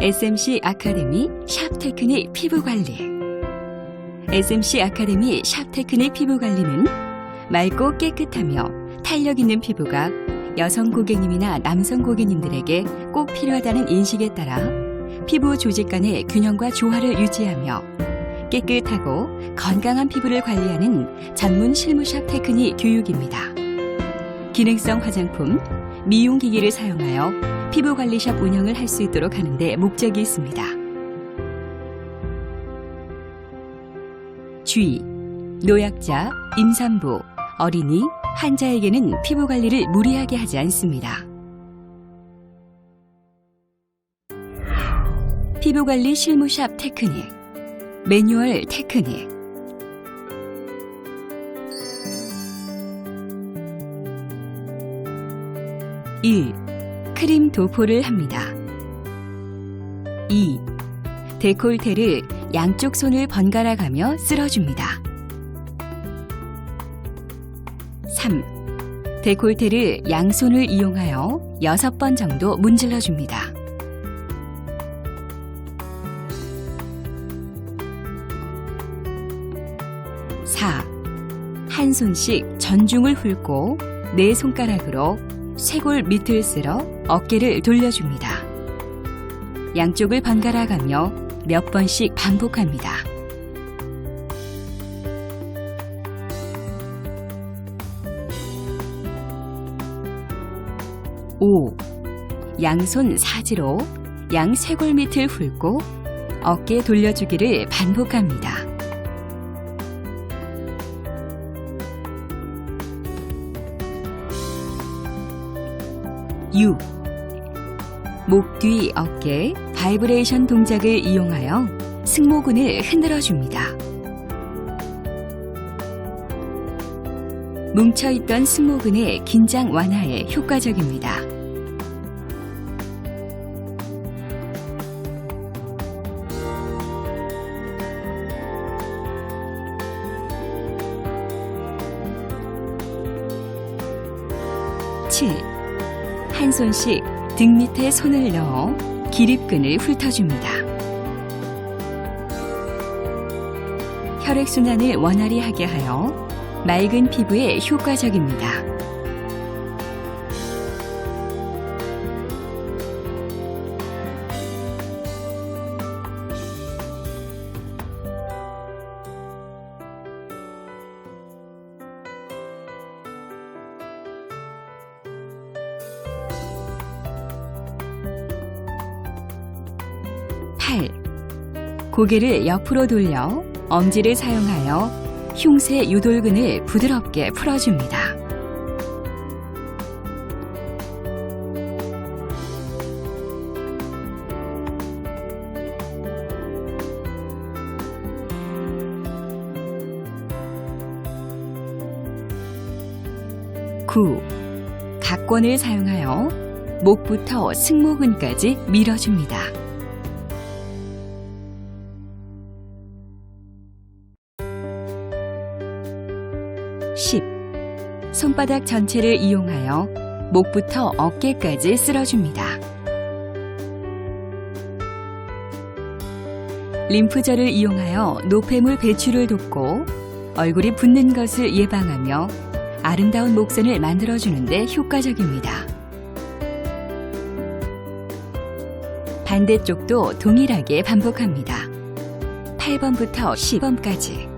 SMC 아카데미 샵 테크닉 피부 관리. SMC 아카데미 샵 테크닉 피부 관리는 맑고 깨끗하며 탄력 있는 피부가 여성 고객님이나 남성 고객님들에게 꼭 필요하다는 인식에 따라 피부 조직 간의 균형과 조화를 유지하며 깨끗하고 건강한 피부를 관리하는 전문 실무샵 테크닉 교육입니다. 기능성 화장품, 미용기기를 사용하여 피부 관리샵 운영을 할 수 있도록 하는 데 목적이 있습니다. 주의, 노약자, 임산부, 어린이, 환자에게는 피부 관리를 무리하게 하지 않습니다. 피부 관리 실무샵 테크닉, 매뉴얼 테크닉. 일 크림 도포를 합니다. 2. 데콜테를 양쪽 손을 번갈아 가며 쓸어줍니다. 3. 데콜테를 양손을 이용하여 6번 정도 문질러 줍니다. 4. 한 손씩 전중을 훑고 네 손가락으로 쇄골 밑을 쓸어 어깨를 돌려줍니다. 양쪽을 번갈아 가며 몇 번씩 반복합니다. 5. 양손 사지로 양 쇄골 밑을 훑고 어깨 돌려주기를 반복합니다. 6. 목 뒤 어깨 바이브레이션 동작을 이용하여 승모근을 흔들어 줍니다. 뭉쳐있던 승모근의 긴장 완화에 효과적입니다. 칠. 한 손씩 등 밑에 손을 넣어 기립근을 훑어줍니다. 혈액순환을 원활히 하게 하여 맑은 피부에 효과적입니다. 팔. 고개를 옆으로 돌려 엄지를 사용하여 흉쇄 유돌근을 부드럽게 풀어줍니다. 구. 각권을 사용하여 목부터 승모근까지 밀어줍니다. 10. 손바닥 전체를 이용하여 목부터 어깨까지 쓸어줍니다. 림프절을 이용하여 노폐물 배출을 돕고 얼굴이 붓는 것을 예방하며 아름다운 목선을 만들어주는데 효과적입니다. 반대쪽도 동일하게 반복합니다. 8번부터 10번까지.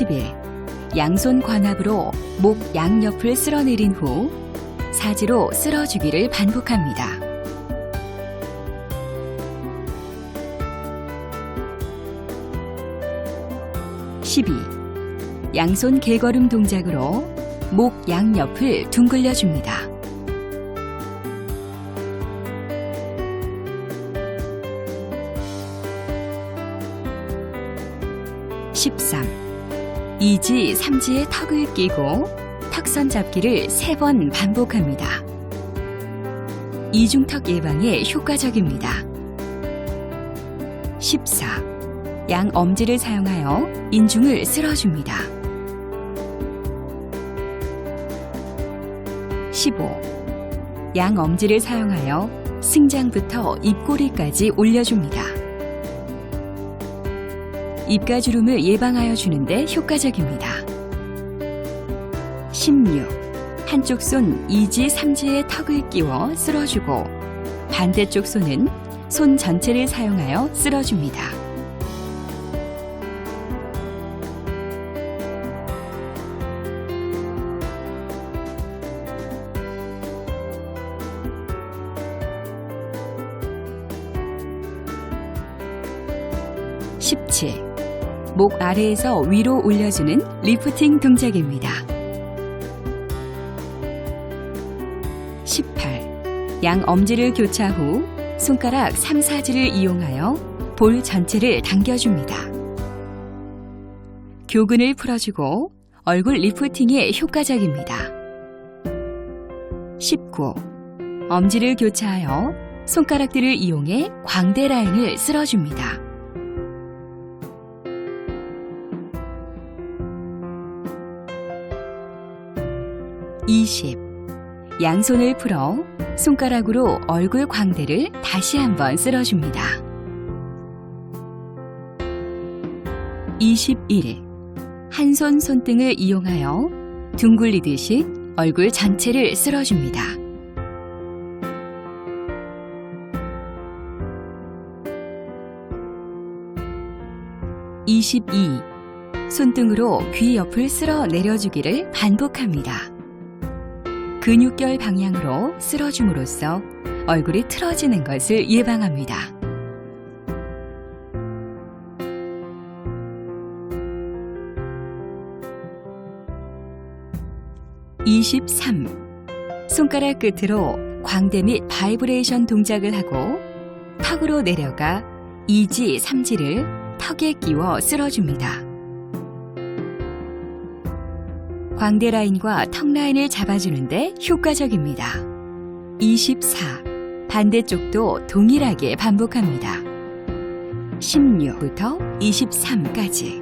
10일 양손 관압으로 목 양옆을 쓸어내린 후 사지로 쓸어주기를 반복합니다. 십이 양손 개걸음 동작으로 목 양옆을 둥글려 줍니다. 13. 2지, 3지에 턱을 끼고 턱선 잡기를 3번 반복합니다. 이중턱 예방에 효과적입니다. 14. 양 엄지를 사용하여 인중을 쓸어줍니다. 15. 양 엄지를 사용하여 승장부터 입꼬리까지 올려줍니다. 입가주름을 예방하여 주는데 효과적입니다. 16. 한쪽 손 이지 삼지의 턱을 끼워 쓸어주고 반대쪽 손은 손 전체를 사용하여 쓸어줍니다. (17) 목 아래에서 위로 올려주는 리프팅 동작입니다. 18. 양 엄지를 교차 후 손가락 3, 4지를 이용하여 볼 전체를 당겨줍니다. 교근을 풀어주고 얼굴 리프팅에 효과적입니다. 19. 엄지를 교차하여 손가락들을 이용해 광대 라인을 쓸어줍니다. 20. 양손을 풀어 손가락으로 얼굴 광대를 다시 한번 쓸어줍니다. 21. 한 손 손등을 이용하여 둥글리듯이 얼굴 전체를 쓸어줍니다. 22. 손등으로 귀 옆을 쓸어 내려주기를 반복합니다. 근육결 방향으로 쓸어줌으로써 얼굴이 틀어지는 것을 예방합니다. (23) 손가락 끝으로 광대 및 바이브레이션 동작을 하고 턱으로 내려가 이지 삼지를 턱에 끼워 쓸어줍니다. 광대 라인과 턱 라인을 잡아주는데 효과적입니다. 24. 반대쪽도 동일하게 반복합니다. 16부터 23까지.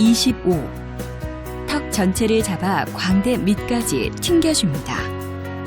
25. 턱 전체를 잡아 광대 밑까지 튕겨줍니다.